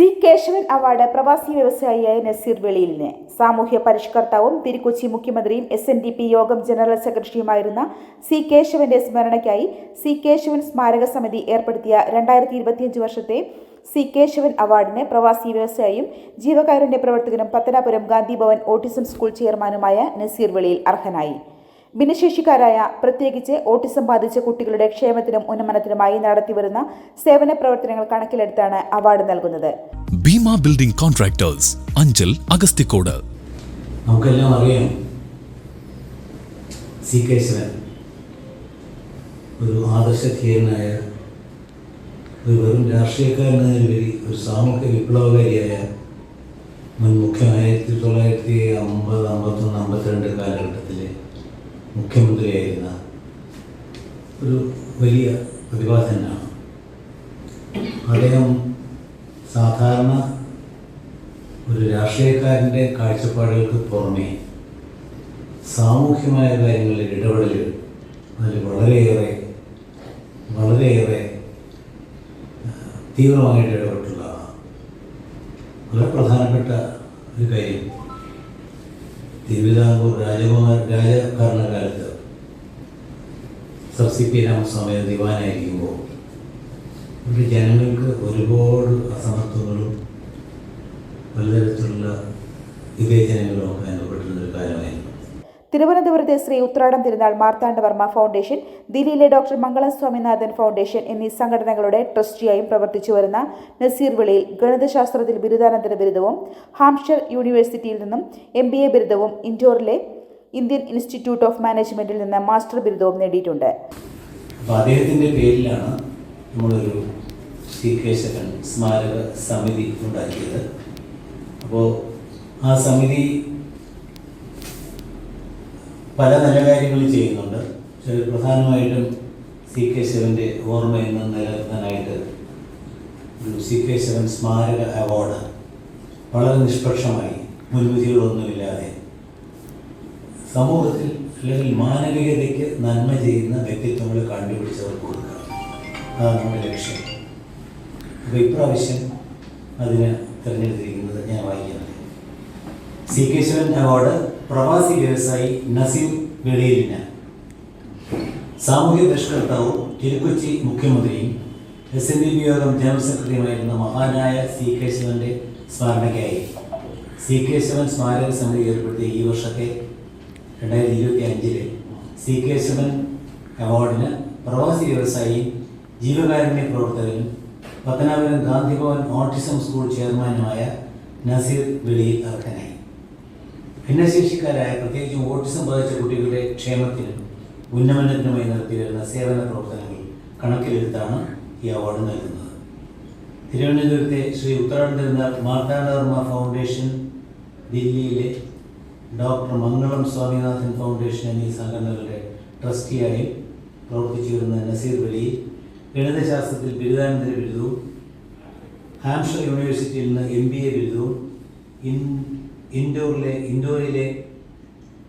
C Keshavan award പ്രവാസി വ്യവസായിയായ നസീർ വെളിയിലിന്. സാമൂഹ്യ പരിഷ്കർത്താവും തിരുക്കൊച്ചി മുഖ്യമന്ത്രിയും S N D P Yogam general സെക്രട്ടറിയുമായിരുന്ന C കേശവന്റെ സ്മരണയ്ക്കായി സി കേശവൻ സ്മാരക സമിതി ഏർപ്പെടുത്തിയ രണ്ടായിരത്തി ഇരുപത്തിയഞ്ച് വർഷത്തെ സി കേശവൻ അവാർഡിന് പ്രവാസി വ്യവസായിയും ജീവകാരുണ്യ പ്രവർത്തകനും പത്തനാപുരം ഗാന്ധിഭവൻ ഓട്ടിസം സ്കൂൾ ചെയർമാനുമായ നസീർ വെളിയിൽ അർഹനായി. ഭിന്നശേഷിക്കാരായ പ്രത്യേകിച്ച് ഓട്ടിസം ബാധിച്ച കുട്ടികളുടെ ക്ഷേമത്തിനും ഉന്നമനത്തിനുമായി നടത്തിവരുന്ന സേവന പ്രവർത്തനങ്ങൾ കണക്കിലെടുത്താണ് അവാർഡ് നൽകുന്നത്. Bheema building contractors Anchal Agasthikode. നമുക്കെല്ലാം അറിയാം സി കേശവൻ ഒരു ആദർശധീരനായ ഒരു വെറും രാഷ്ട്രീയക്കാരനതിലുപരി ഒരു സാമൂഹ്യ വിപ്ലവകാരിയായ മുൻ മുഖ്യം ആയിരത്തി തൊള്ളായിരത്തി അമ്പത് അമ്പത്തൊന്ന് അമ്പത്തിരണ്ട് കാലഘട്ടത്തിലെ മുഖ്യമന്ത്രിയായിരുന്ന ഒരു വലിയ പ്രതിഭാസനാണ്. അദ്ദേഹം സാധാരണ ഒരു രാഷ്ട്രീയക്കാരന്റെ കാഴ്ചപ്പാടുകൾക്ക് പുറമേ സാമൂഹ്യമായ കാര്യങ്ങളിൽ ഇടപെടൽ അതിൽ വളരെയേറെ വളരെയേറെ തീവ്രമായിട്ട് ഇടപെട്ടുള്ള വളരെ പ്രധാനപ്പെട്ട ഒരു കാര്യം. തിരുവിതാംകൂർ രാജകുമാർ രാജഭരണകാലത്ത് സർ സി പി രാമസ്വാമി ദിവാനായിരിക്കുമ്പോൾ ഇവിടെ ജനങ്ങൾക്ക് ഒരുപാട് അസമത്വങ്ങളും തിരുവനന്തപുരത്തെ ശ്രീ ഉത്രാടം തിരുനാൾ മാർത്താണ്ഡവർമ്മ ഫൗണ്ടേഷൻ ദില്ലിയിലെ ഡോക്ടർ മംഗളം സ്വാമിനാഥൻ ഫൗണ്ടേഷൻ എന്നീ സംഘടനകളുടെ ട്രസ്റ്റിയായും പ്രവർത്തിച്ചു വരുന്ന നസീർ വിളിയിൽ ഗണിതശാസ്ത്രത്തിൽ ബിരുദാനന്തര ബിരുദവും ഹാംഷർ യൂണിവേഴ്സിറ്റിയിൽ നിന്നും എം ബി എ ബിരുദവും ഇൻഡോറിലെ ഇന്ത്യൻ ഇൻസ്റ്റിറ്റ്യൂട്ട് ഓഫ് മാനേജ്മെന്റിൽ നിന്ന് മാസ്റ്റർ ബിരുദവും നേടിയിട്ടുണ്ട്. അപ്പോൾ അദ്ദേഹത്തിന്റെ പേരിലാണ് നമ്മളൊരു കേശവൻ സ്മാരക സമിതി ഉണ്ടാക്കിയത്. അപ്പോൾ ആ സമിതി പല നല്ല കാര്യങ്ങൾ ചെയ്യുന്നുണ്ട്. പ്രധാനമായിട്ടും സി കെ ഓർമ്മ ഓർമ്മയെന്ന് നിലനിർത്താനായിട്ട് ഒരു സി ശിവൻ സ്മാരക അവാർഡ് വളരെ നിഷ്പക്ഷമായി മുൻവിധികളൊന്നുമില്ലാതെ സമൂഹത്തിൽ അല്ലെങ്കിൽ മാനവികതയ്ക്ക് നന്മ ചെയ്യുന്ന വ്യക്തിത്വങ്ങൾ കണ്ടുപിടിച്ചവർക്ക് കൊടുക്കുക അതാണ് നമ്മുടെ ലക്ഷ്യം. അപ്പോൾ ഇപ്രാവശ്യം അതിന് തിരഞ്ഞെടുത്തിരിക്കുന്നത് ഞാൻ വായിക്കുന്നത് സി കേശവൻ അവാർഡ് പ്രവാസി വ്യവസായി നസീം വെളിയിലിന്. സാമൂഹ്യ പരിഷ്കർത്താവും തിരുക്കൊച്ചി മുഖ്യമന്ത്രിയും S N D P Yogam general സെക്രട്ടറിയുമായിരുന്ന മഹാനായ സി കേശവന്റെ സ്മരണയ്ക്കായി. സി കേശവൻ സ്മാരക സമിതി ഏർപ്പെടുത്തിയ ഈ വർഷത്തെ രണ്ടായിരത്തി ഇരുപത്തി അഞ്ചിലെ സി കേശവൻ അവാർഡിന് പ്രവാസി വ്യവസായിയും ജീവകാരുണ്യ പ്രവർത്തകനും പത്തനാപുരം ഗാന്ധിഭവൻ ഓട്ടിസം സ്കൂൾ ചെയർമാനുമായ നസീർ വെളിയിൽ അർഹനായി. ഭിന്നശേഷിക്കാരായ പ്രത്യേകിച്ച് ഓട്ടിസം ബാധിച്ച കുട്ടികളുടെ ക്ഷേമത്തിനും ഉന്നമനത്തിനുമായി നടത്തിവരുന്ന സേവന പ്രവർത്തനങ്ങൾ കണക്കിലെടുത്താണ് ഈ അവാർഡ് നൽകുന്നത്. തിരുവനന്തപുരത്തെ ശ്രീ ഉത്തരാടം തിരുനാൾ മാർത്താണ്ഡവർമ്മ ഫൗണ്ടേഷൻ ദില്ലിയിലെ ഡോക്ടർ മംഗളം സ്വാമിനാഥൻ ഫൗണ്ടേഷൻ എന്നീ സംഘടനകളുടെ ട്രസ്റ്റിയായും പ്രവർത്തിച്ചു വരുന്ന നസീർ വലി ഗണിതശാസ്ത്രത്തിൽ ബിരുദാനന്തര ബിരുദവും ഹാംഷർ യൂണിവേഴ്സിറ്റിയിൽ നിന്ന് എം ബി എ ബിരുദവും ഇൻ ഇൻഡോറിലെ ഇൻഡോറിലെ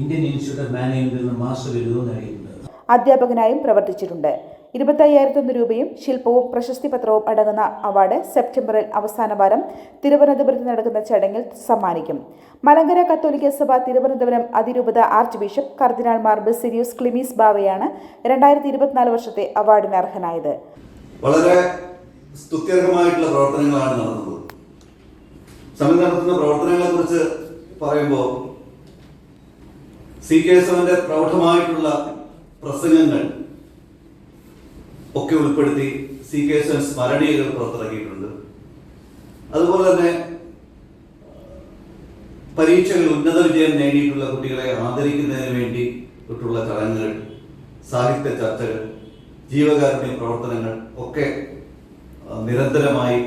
ഇന്ത്യൻ ഇൻസ്റ്റിറ്റ്യൂട്ട് ഓഫ് മാനേജ്മെന്റിൽ നിന്ന് മാസ്റ്റർ ബിരുദവും നേടിയിട്ടുണ്ട് അധ്യാപകനായും പ്രവർത്തിച്ചിട്ടുണ്ട്. ഇരുപത്തയ്യായിരത്തൊന്ന് രൂപയും ശില്പവും പ്രശസ്തി പത്രവും അടങ്ങുന്ന അവാർഡ് സെപ്റ്റംബറിൽ അവസാന വാരം തിരുവനന്തപുരത്ത് നടക്കുന്ന ചടങ്ങിൽ സമ്മാനിക്കും. മലങ്കര കത്തോലിക്ക സഭ തിരുവനന്തപുരം അതിരൂപത ആർച്ച് ബിഷപ്പ് കർദിനാൾ മാർ ബെസിരിയൂസ് ക്ലിമീസ് ബാവയാണ് രണ്ടായിരത്തി ഇരുപത്തിനാല് വർഷത്തെ അവാർഡിന് അർഹനായത്. വളരെ സ്തുത്യർഹമായിട്ടുള്ള പ്രവർത്തനങ്ങളാണ് നടന്നത്. സമിതി നടത്തുന്ന പ്രവർത്തനങ്ങളെ കുറിച്ച് പറയുമ്പോൾ സി കെ കേശവന്റെ പ്രൗഢമായിട്ടുള്ള പ്രസംഗങ്ങൾ ഒക്കെ ഉൾപ്പെടുത്തി സി കേശവൻ സ്മരണീയകൾ പുറത്തിറക്കിയിട്ടുണ്ട്. അതുപോലെ തന്നെ പരീക്ഷകളിൽ ഉന്നത വിജയം നേടിയിട്ടുള്ള കുട്ടികളെ ആദരിക്കുന്നതിന് വേണ്ടി തൊട്ടുള്ള ചടങ്ങുകൾ സാഹിത്യ ചർച്ചകൾ ജീവകാരുണ്യ പ്രവർത്തനങ്ങൾ ഒക്കെ നിരന്തരമായി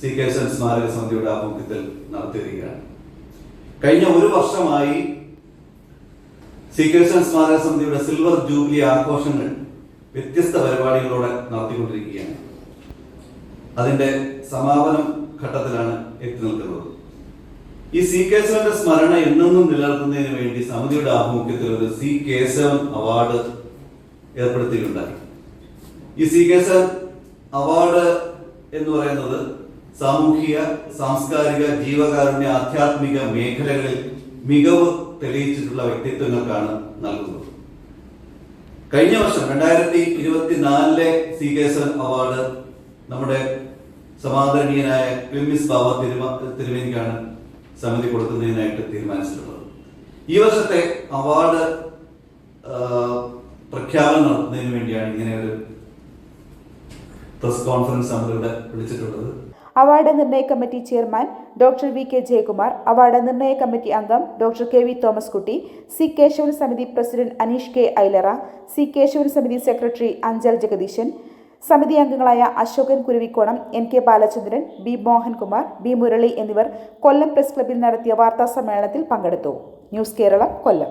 സി കേശവൻ സ്മാരക സമിതിയുടെ ആഭിമുഖ്യത്തിൽ നടത്തിയിരിക്കുകയാണ്. കഴിഞ്ഞ ഒരു വർഷമായി സി കേശവൻ സ്മാരക സമിതിയുടെ സിൽവർ ജൂബിലി ആഘോഷങ്ങൾ വ്യത്യസ്ത പരിപാടികളോടെ നടത്തിക്കൊണ്ടിരിക്കുകയാണ്. അതിന്റെ സമാപനം ഘട്ടത്തിലാണ് എത്തി നിൽക്കുന്നത്. ഈ സി കേശവന്റെ സ്മരണ എന്നെന്നും നിലനിർത്തുന്നതിന് വേണ്ടി സമിതിയുടെ ആഭിമുഖ്യത്തിൽ ഒരു സി കേശവൻ അവാർഡ് ഏർപ്പെടുത്തിയിട്ടുണ്ടായി. ഈ സി കേശവൻ അവാർഡ് എന്ന് പറയുന്നത് സാമൂഹിക സാംസ്കാരിക ജീവകാരുണ്യ ആധ്യാത്മിക മേഖലകളിൽ മികവ് തെളിയിച്ചിട്ടുള്ള വ്യക്തിത്വങ്ങൾക്കാണ് നൽകുന്നത്. കഴിഞ്ഞ വർഷം രണ്ടായിരത്തി ഇരുപത്തിനാലിലെ സി കേസൻ അവാർഡ് നമ്മുടെ സമാദരണീയനായ ക്ലിമിസ് ബാബ തിരുമ തിരുവേദിക്കാണ് സമിതി കൊടുക്കുന്നതിനായിട്ട് തീരുമാനിച്ചിട്ടുള്ളത്. ഈ വർഷത്തെ അവാർഡ് പ്രഖ്യാപനം നടത്തുന്നതിന് വേണ്ടിയാണ് ഇങ്ങനെ ഒരു പ്രസ് കോൺഫറൻസ് നമ്മളിവിടെ വിളിച്ചിട്ടുള്ളത്. അവാർഡ് നിർണയ committee chairman doctor V K Jayakumar award നിർണയ കമ്മിറ്റി അംഗം doctor K V Thomas Kutty C Kesavan Samithi president Aneesh K Ailara C Kesavan Samithi secretary Anchal Jagadeesan സമിതി അംഗങ്ങളായ Ashokan Kuruvikkonam N K Balachandran B Mohankumar B Murali എന്നിവർ Kollam press ക്ലബ്ബിൽ നടത്തിയ വാർത്താ സമ്മേളനത്തിൽ പങ്കെടുത്തു. ന്യൂസ് കേരളം കൊല്ലം.